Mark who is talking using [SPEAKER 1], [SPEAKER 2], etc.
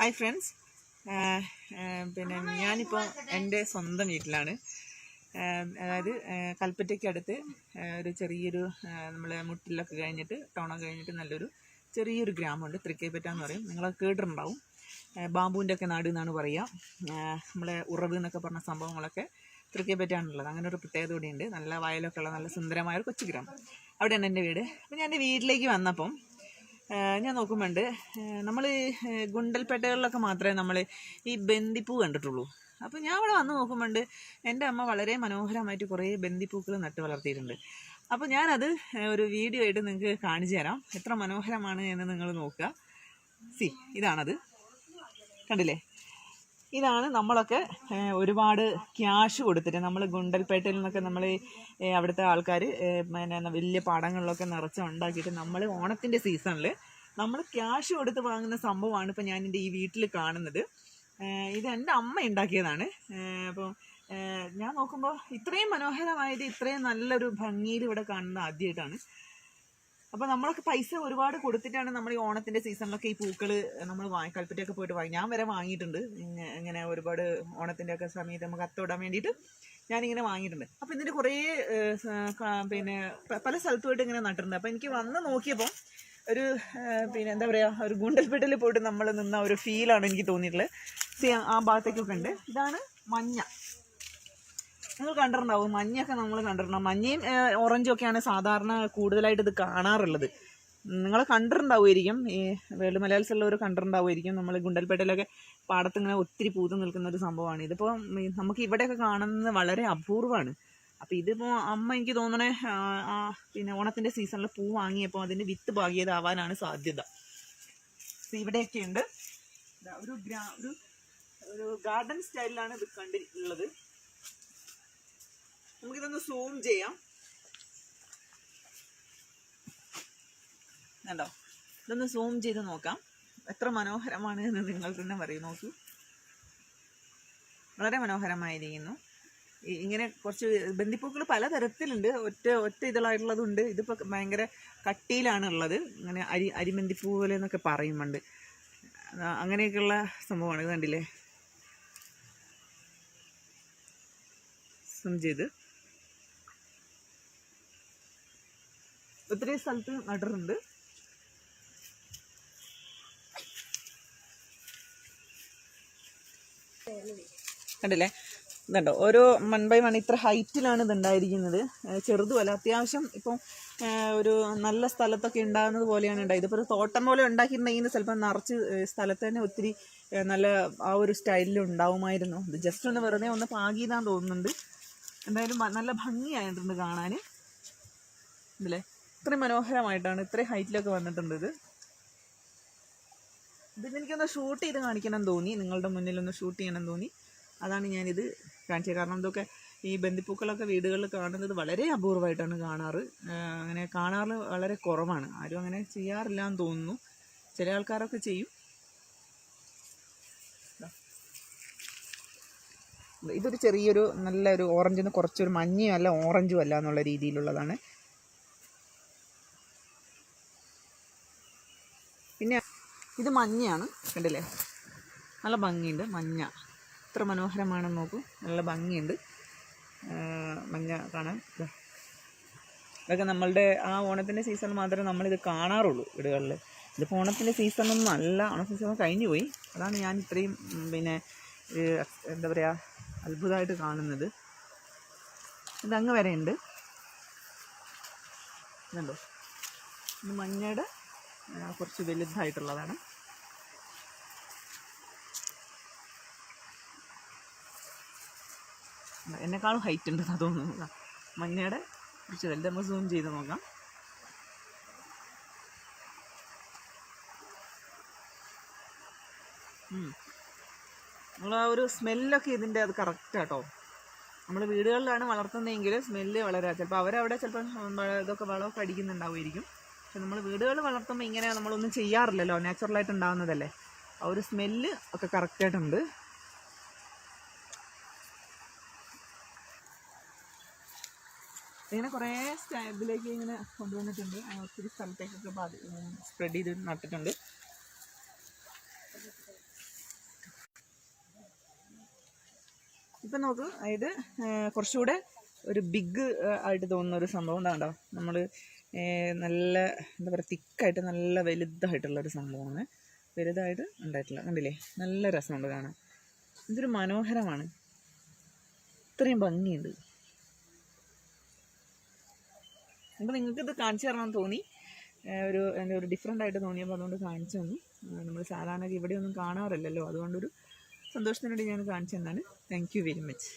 [SPEAKER 1] Hi friends പിന്നെ ഞാനിപ്പോൾ എന്റെ സ്വന്തം വീട്ടിലാണ്. അതായത് കൽപ്പറ്റയ്ക്ക് അടുത്ത് ഒരു ചെറിയൊരു നമ്മൾ മുട്ടിലൊക്കെ കഴിഞ്ഞിട്ട് ടൗണൊക്കെ കഴിഞ്ഞിട്ട് നല്ലൊരു ചെറിയൊരു ഗ്രാമമുണ്ട്. തൃക്കേപ്പറ്റ എന്ന് പറയും. നിങ്ങളത് കേട്ടിട്ടുണ്ടാവും. ബാമ്പുവിന്റെ ഒക്കെ നാട് എന്നാണ് പറയുക നമ്മളെ ഉറവ് എന്നൊക്കെ പറഞ്ഞ സംഭവങ്ങളൊക്കെ തൃക്കേപ്പറ്റാണുള്ളത് അങ്ങനെ ഒരു പ്രത്യേകത കൂടിയുണ്ട് നല്ല വയലൊക്കെ ഉള്ള നല്ല സുന്ദരമായ ഒരു കൊച്ചു ഗ്രാമം. അവിടെയാണ് എന്റെ വീട്. അപ്പോൾ ഞാൻ എന്റെ വീട്ടിലേക്ക് വന്നപ്പം ഞാൻ നോക്കുമ്പോണ്ട് നമ്മൾ ഗുണ്ടൽപേട്ടകളിലൊക്കെ മാത്രമേ നമ്മൾ ഈ ബന്ദിപ്പൂ കണ്ടിട്ടുള്ളൂ. അപ്പോൾ ഞാൻ ഇവിടെ വന്ന് നോക്കുമ്പോണ്ട് എന്റെ അമ്മ വളരെ മനോഹരമായിട്ട് കുറേ ബന്ദിപ്പൂക്കൾ നട്ട് വളർത്തിയിട്ടുണ്ട്. അപ്പോൾ ഞാനത് ഒരു വീഡിയോ ആയിട്ട് നിങ്ങൾക്ക് കാണിച്ചു തരാം. എത്ര മനോഹരമാണ് എന്ന് നിങ്ങൾ നോക്കുക. സി ഇതാണത്. കണ്ടില്ലേ? ഇതാണ് നമ്മളൊക്കെ ഒരുപാട് ക്യാഷ് കൊടുത്തിട്ട്. നമ്മൾ ഗുണ്ടൽപേട്ടയിൽ നിന്നൊക്കെ നമ്മൾ അവിടുത്തെ ആൾക്കാർ പിന്നെ വലിയ പാടങ്ങളിലൊക്കെ നിറച്ച് ഉണ്ടാക്കിയിട്ട് നമ്മൾ ഓണത്തിന്റെ സീസണിൽ നമ്മൾ ക്യാഷ് കൊടുത്ത് വാങ്ങുന്ന സംഭവമാണ് ഇപ്പോൾ ഞാൻ എന്റെ ഈ വീട്ടിൽ കാണുന്നത്. ഇത് എന്റെ അമ്മ ഉണ്ടാക്കിയതാണ്. അപ്പം ഞാൻ നോക്കുമ്പോൾ ഇത്രയും മനോഹരമായിട്ട് ഇത്രയും നല്ലൊരു ഭംഗിയിൽ ഇവിടെ കാണുന്നത് ആദ്യമായിട്ടാണ് അപ്പോൾ നമ്മളൊക്കെ പൈസ ഒരുപാട് കൊടുത്തിട്ടാണ് നമ്മൾ ഈ ഓണത്തിന്റെ സീസണിലൊക്കെ ഈ പൂക്കൾ നമ്മൾ വാങ്ങി കൽപ്പറ്റയൊക്കെ പോയിട്ട് വാങ്ങി. ഞാൻ വരെ വാങ്ങിയിട്ടുണ്ട്. ഇങ്ങ- ഇങ്ങനെ ഒരുപാട് ഓണത്തിന്റെ ഒക്കെ സമയത്ത് നമുക്ക് അത്തോടാൻ വേണ്ടിയിട്ട് ഞാനിങ്ങനെ വാങ്ങിയിട്ടുണ്ട്. അപ്പോൾ ഇതിന്റെ കുറേ പിന്നെ പല സ്ഥലത്തുമായിട്ട് ഇങ്ങനെ നട്ടിട്ടുണ്ട്. അപ്പോൾ എനിക്ക് വന്ന് നോക്കിയപ്പോൾ ഒരു പിന്നെ എന്താ പറയുക ഒരു ഗുണ്ടൽപേട്ടിൽ പോയിട്ട് നമ്മൾ നിന്ന ഒരു ഫീലാണ് എനിക്ക് തോന്നിയിട്ടുള്ളത്. ആ ഭാഗത്തേക്കൊക്കെ ഉണ്ട്. ഇതാണ് മഞ്ഞ. നിങ്ങൾ കണ്ടിട്ടുണ്ടാവും. മഞ്ഞൊക്കെ നമ്മൾ കണ്ടിട്ടുണ്ടാവും. മഞ്ഞയും ഓറഞ്ചും ഒക്കെയാണ് സാധാരണ കൂടുതലായിട്ട് ഇത് കാണാറുള്ളത്. നിങ്ങൾ കണ്ടിട്ടുണ്ടാവുമായിരിക്കും. ഈ വേൾഡ് മലയാളീസ് ഉള്ളവർ കണ്ടിട്ടുണ്ടാവുമായിരിക്കും. നമ്മൾ ഗുണ്ടൽപേട്ടയിലൊക്കെ പാടത്ത് ഇങ്ങനെ ഒത്തിരി പൂത്ത് നിൽക്കുന്ന ഒരു സംഭവമാണ് ഇതിപ്പോൾ നമുക്ക് ഇവിടെയൊക്കെ കാണുന്നത് വളരെ അപൂർവമാണ്. അപ്പോൾ ഇതിപ്പോൾ അമ്മ എനിക്ക് തോന്നണേ പിന്നെ ഓണത്തിന്റെ സീസണിൽ പൂ വാങ്ങിയപ്പോൾ അതിന്റെ വിത്ത് ഭാഗ്യതാവാനാണ് സാധ്യത. ഇവിടെയൊക്കെയുണ്ട്. ഒരു ഗ്രാ ഒരു ഒരു ഗാർഡൻ സ്റ്റൈലിലാണ് ഇത് കണ്ടിട്ടുള്ളത്. നമുക്കിതൊന്ന് സൂം ചെയ്യാം. കണ്ടോ? ഇതൊന്ന് സൂം ചെയ്ത് നോക്കാം. എത്ര മനോഹരമാണ് എന്ന് നിങ്ങൾ തന്നെ പറയും നോക്കൂ. വളരെ മനോഹരമായിരിക്കുന്നു. ഇങ്ങനെ കുറച്ച് ബന്ദിപ്പൂക്കൾ പലതരത്തിലുണ്ട്. ഒറ്റ ഒറ്റ ഇതളായിട്ടുള്ളതുണ്ട്. ഇതിപ്പോൾ ഭയങ്കര കട്ടിയിലാണ് ഉള്ളത് ഇങ്ങനെ അരി അരിമന്തിപ്പൂ പോലെ എന്നൊക്കെ പറയുന്നുണ്ട്. അങ്ങനെയൊക്കെയുള്ള സംഭവമാണ്. കണ്ടില്ലേ? സൂം ചെയ്ത്. ഒത്തിരി സ്ഥലത്ത് നട്ടിട്ടുണ്ട് കണ്ടില്ലേ? ഇതുണ്ടോ? ഓരോ മൺ ബൈ മൺ ഇത്ര ഹൈറ്റിലാണ് ഇത് ഉണ്ടായിരിക്കുന്നത് ചെറുതുമല്ല അത്യാവശ്യം ഇപ്പം ഒരു നല്ല സ്ഥലത്തൊക്കെ ഉണ്ടാകുന്നത് പോലെയാണ് ഉണ്ടായത്. ഇപ്പോൾ ഒരു തോട്ടം പോലെ ഉണ്ടാക്കിയിട്ടുണ്ടെങ്കിൽ ചിലപ്പോൾ നിറച്ച് സ്ഥലത്ത് തന്നെ ഒത്തിരി നല്ല ആ ഒരു സ്റ്റൈലിൽ ഉണ്ടാവുമായിരുന്നു. ഇത് ജസ്റ്റ് ഒന്ന് വെറുതെ ഒന്ന് പാകിയതാന്ന് തോന്നുന്നുണ്ട്. എന്തായാലും നല്ല ഭംഗിയായിട്ടുണ്ട് കാണാൻ ഇതില്ലേ ഇത്രയും മനോഹരമായിട്ടാണ് ഇത്രയും ഹൈറ്റിലൊക്കെ വന്നിട്ടുണ്ട് ഇത്. ഇതിന് എനിക്കൊന്ന് ഷൂട്ട് ചെയ്ത് കാണിക്കണം തോന്നി. നിങ്ങളുടെ മുന്നിൽ ഒന്ന് ഷൂട്ട് ചെയ്യണം തോന്നി. അതാണ് ഞാനിത് കാണിച്ചത്. കാരണം ഇതൊക്കെ ഈ ബന്ധിപ്പൂക്കളൊക്കെ വീടുകളിൽ കാണുന്നത് വളരെ അപൂർവമായിട്ടാണ് കാണാറ്. അങ്ങനെ കാണാറ് വളരെ കുറവാണ്. ആരും അങ്ങനെ ചെയ്യാറില്ല എന്ന് തോന്നുന്നു. ചില ആൾക്കാരൊക്കെ ചെയ്യും. ഇതൊരു ചെറിയൊരു നല്ലൊരു ഓറഞ്ചിന് കുറച്ചൊരു മഞ്ഞയും അല്ല ഓറഞ്ചും അല്ല എന്നുള്ള രീതിയിലുള്ളതാണ്. പിന്നെ ഇത് മഞ്ഞയാണ് കണ്ടില്ലേ? നല്ല ഭംഗിയുണ്ട് മഞ്ഞ. എത്ര മനോഹരമാണെന്ന് നോക്കൂ. നല്ല ഭംഗിയുണ്ട്. മഞ്ഞ കാണാൻ. ഇതൊക്കെ നമ്മളുടെ ആ ഓണത്തിന്റെ സീസൺ മാത്രമേ നമ്മളിത് കാണാറുള്ളൂ വീടുകളിൽ ഇതിപ്പോൾ ഓണത്തിന്റെ സീസണൊന്നും അല്ല. ഓണ സീസൺ കഴിഞ്ഞു പോയി. അതാണ് ഞാൻ ഇത്രയും പിന്നെ എന്താ പറയുക അത്ഭുതമായിട്ട് കാണുന്നത്. ഇതങ്ങ് വരെ ഉണ്ട് ഇതുണ്ടോ? ഇത് മഞ്ഞയുടെ കുറച്ച് വലുതായിട്ടുള്ളതാണ്. എന്നെക്കാളും ഹൈറ്റ് ഉണ്ട് തോന്നുന്നു. മഞ്ഞയുടെ കുറച്ച് വലുത് നമ്മൾ സൂം ചെയ്ത് നോക്കാം. നമ്മൾ ആ ഒരു സ്മെല്ലൊക്കെ ഇതിന്റെ അത് കറക്റ്റ് കേട്ടോ നമ്മൾ വീടുകളിലാണ് വളർത്തുന്നതെങ്കിൽ സ്മെല്ല് വളരെ ചിലപ്പോൾ അവരവിടെ ചിലപ്പോൾ ഇതൊക്കെ വളമൊക്കെ അടിക്കുന്നുണ്ടാവുമായിരിക്കും. നമ്മൾ വീടുകൾ വളർത്തുമ്പോൾ ഇങ്ങനെ നമ്മളൊന്നും ചെയ്യാറില്ലല്ലോ. നാച്ചുറലായിട്ട് ഉണ്ടാകുന്നതല്ലേ ആ ഒരു സ്മെല്ല് ഒക്കെ കറക്റ്റായിട്ടുണ്ട് ഇങ്ങനെ കുറേ സ്റ്റാബിലേക്ക് ഇങ്ങനെ കൊണ്ടുവന്നിട്ടുണ്ട്. ഒത്തിരി സ്ഥലത്തേക്കൊക്കെ സ്പ്രെഡ് ചെയ്ത് നട്ടിട്ടുണ്ട്. ഇപ്പം നമുക്ക് അതായത് കുറച്ചുകൂടെ ഒരു ബിഗ് ആയിട്ട് തോന്നുന്ന ഒരു സംഭവം ഉണ്ടാകണ്ടോ നമ്മൾ നല്ല എന്താ പറയുക തിക്കായിട്ട് നല്ല വലുതായിട്ടുള്ള ഒരു സംഭവമാണ്. വലുതായിട്ട് ഉണ്ടായിട്ടില്ല കണ്ടില്ലേ? നല്ല രസമുണ്ട് കാണാൻ. ഇതൊരു മനോഹരമാണ്. ഇത്രയും ഭംഗിയുണ്ട്. അപ്പോൾ നിങ്ങൾക്കിത് കാണിച്ചു തരണമെന്ന് തോന്നി. ഒരു എന്റെ ഒരു ഡിഫറെന്റ് ആയിട്ട് തോന്നിയപ്പോൾ അതുകൊണ്ട് കാണിച്ചു തന്നു. നമ്മൾ സാധാരണ ഇവിടെയൊന്നും കാണാറില്ലല്ലോ. അതുകൊണ്ടൊരു സന്തോഷത്തിനുവേണ്ടി ഞാൻ കാണിച്ചു തന്നാണ് താങ്ക് യു വെരി മച്ച്